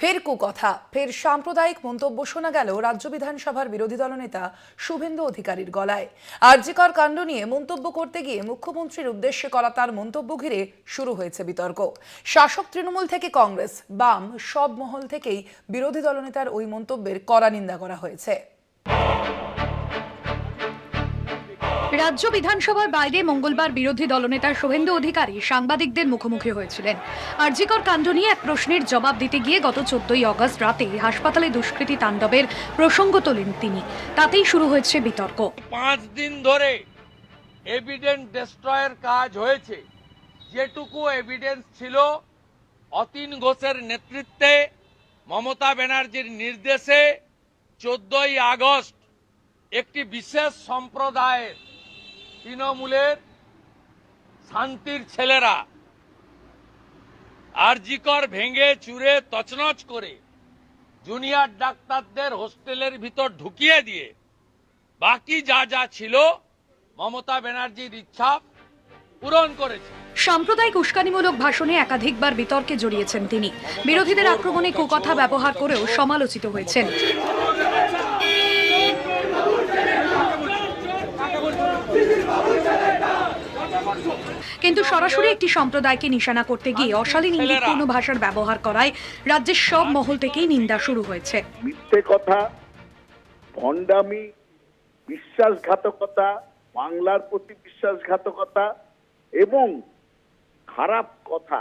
ফের কুকথা, ফের সাম্প্রদায়িক মন্তব্য শোনা গেল রাজ্য বিধানসভার বিরোধী দলনেতা শুভেন্দু অধিকারীর গলায়। আরজিকর কাণ্ড নিয়ে মন্তব্য করতে গিয়ে মুখ্যমন্ত্রীর উদ্দেশ্যে করা তার মন্তব্য ঘিরে শুরু হয়েছে বিতর্ক। শাসক তৃণমূল থেকে কংগ্রেস, বাম সব মহল থেকেই বিরোধী দলনেতার ওই মন্তব্যের কড়া নিন্দা করা হয়েছে। রাজ্য বিধানসভার বাইরে মঙ্গলবার বিরোধী দলনেতা শুভেন্দু অধিকারী সাংবাদিকদের মুখোমুখি হয়েছিলেন। আরজিকর কাণ্ড নিয়ে এক প্রশ্নের জবাব দিতে গিয়ে গত চোদ্দই অগস্ট রাতে হাসপাতালে দুষ্কৃতী তাণ্ডবের প্রসঙ্গ তোলেন তিনি। তাতেই শুরু হয়েছে বিতর্ক। পাঁচ দিন ধরে এভিডেন্স ডেস্ট্রয়ের কাজ হয়েছে। যেটুকু এভিডেন্স ছিল, অতীন ঘোষের নেতৃত্বে মমতা ব্যানার্জির নির্দেশে চোদ্দই আগস্ট একটি বিশেষ সম্প্রদায়ের তৃণমূলের শান্তির ছেলেরা আরজিকর ভেঙে চুরে তছনছ করে জুনিয়র ডাক্তারদের হোস্টেলের ভিতর ঢুকিয়ে দিয়ে বাকি যা যা ছিল মমতা ব্যানার্জির ইচ্ছা পূরণ করেছে। সাম্প্রদায়িক উস্কানিমূলক ভাষণে একাধিকবার বিতর্কে জড়িয়েছেন তিনি। বিরোধীদের আক্রমণে কুকথা ব্যবহার করেও সমালোচিত হয়েছেন। কিন্তু সরাসরি একটি সম্প্রদায়কে নিশানা করতে গিয়ে অশালীন ইঙ্গিতপূর্ণ ভাষার ব্যবহার করায় রাজ্যের সব মহল থেকেই নিন্দা শুরু হয়েছে। মিথ্যে কথা ভণ্ডামি বিশ্বাসঘাতকতা বাংলার প্রতি বিশ্বাসঘাতকতা এবং খারাপ কথা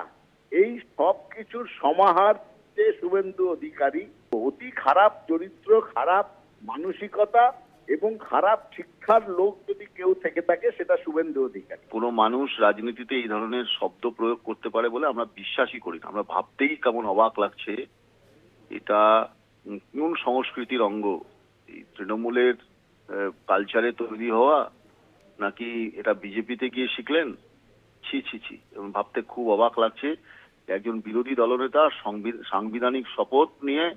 এই সব কিছুর সমাহার যে শুভেন্দু অধিকারী। অতি খারাপ চরিত্র খারাপ মানসিকতা এবং খারাপ শিক্ষার লোক যদি কেউ থেকে থাকে, সেটা শুভেন্দু অধিকারী। কোনো মানুষ রাজনীতিতে এই ধরনের শব্দ প্রয়োগ করতে পারে বলে আমরা বিশ্বাসই করি না। আমরা ভাবতেই কেমন অবাক লাগছে। এটা কোন সংস্কৃতির অঙ্গ। এই তৃণমূলের কালচারে তৈরি হওয়া নাকি এটা বিজেপিতে গিয়ে শিখলেন? ছি ছি ছি। এবং ভাবতে খুব অবাক লাগছে একজন বিরোধী দলনেতা, সংবি- সাংবিধানিক শপথ নিয়ে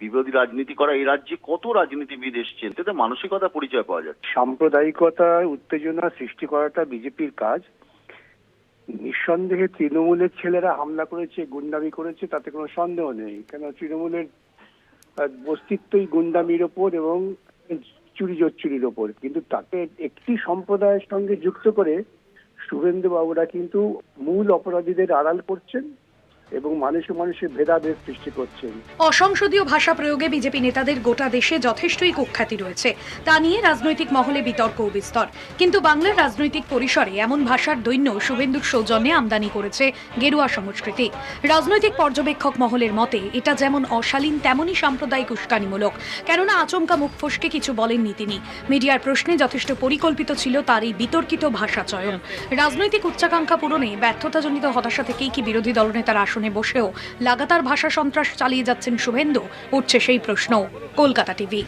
বিরোধী রাজনীতি করা এই রাজ্যে কত রাজনীতিবিদ এসছেন? এতে মানসিকতা পরিচয় পাওয়া যাচ্ছে। সাম্প্রদায়িকতা উত্তেজনা সৃষ্টি করাটা বিজেপির কাজ। নিঃসন্দেহে তৃণমূলের ছেলেরা হামলা করেছে, গুন্ডামি করেছে, তাতে কোনো সন্দেহ নেই। কেন তৃণমূলের অস্তিত্বই গুন্ডামির ওপর এবং চুরি চুরির ওপর। কিন্তু তাকে একটি সম্প্রদায়ের সঙ্গে যুক্ত করে শুভেন্দু বাবুরা কিন্তু মূল অপরাধীদের আড়াল করছেন। এবং মানুষে মানুষে ভেদাভেদ সৃষ্টি করছেন। অসংসদীয় ভাষা প্রয়োগে বিজেপি নেতাদের গোটা দেশে যথেষ্টই কুখ্যাতি রয়েছে। তা নিয়ে রাজনৈতিক মহলে বিতর্ক বিস্তর। কিন্তু বাংলার রাজনৈতিক পরিসরে এমন ভাষার দৈন্য শুভেন্দুর সৌজন্যে আমদানি করেছে গেরুয়া সংস্কৃতি। রাজনৈতিক পর্যবেক্ষক মহলের মতে, এটা যেমন অশালীন তেমনই সাম্প্রদায়িক উস্কানিমূলক। কেননা আচমকা মুখ ফসকে কিছু বলেননি তিনি। মিডিয়ার প্রশ্নে যথেষ্ট পরিকল্পিত ছিল তার এই বিতর্কিত ভাষা চয়ন। রাজনৈতিক উচ্চাকাঙ্ক্ষা পূরণে ব্যর্থতাজনিত হতাশা থেকেই কি বিরোধী দলনেতার আসনে বসেও লাগাতার ভাষা সন্ত্রাস চালিয়ে যাচ্ছেন শুভেন্দু উঠছে সেই প্রশ্ন কলকাতা টিভি।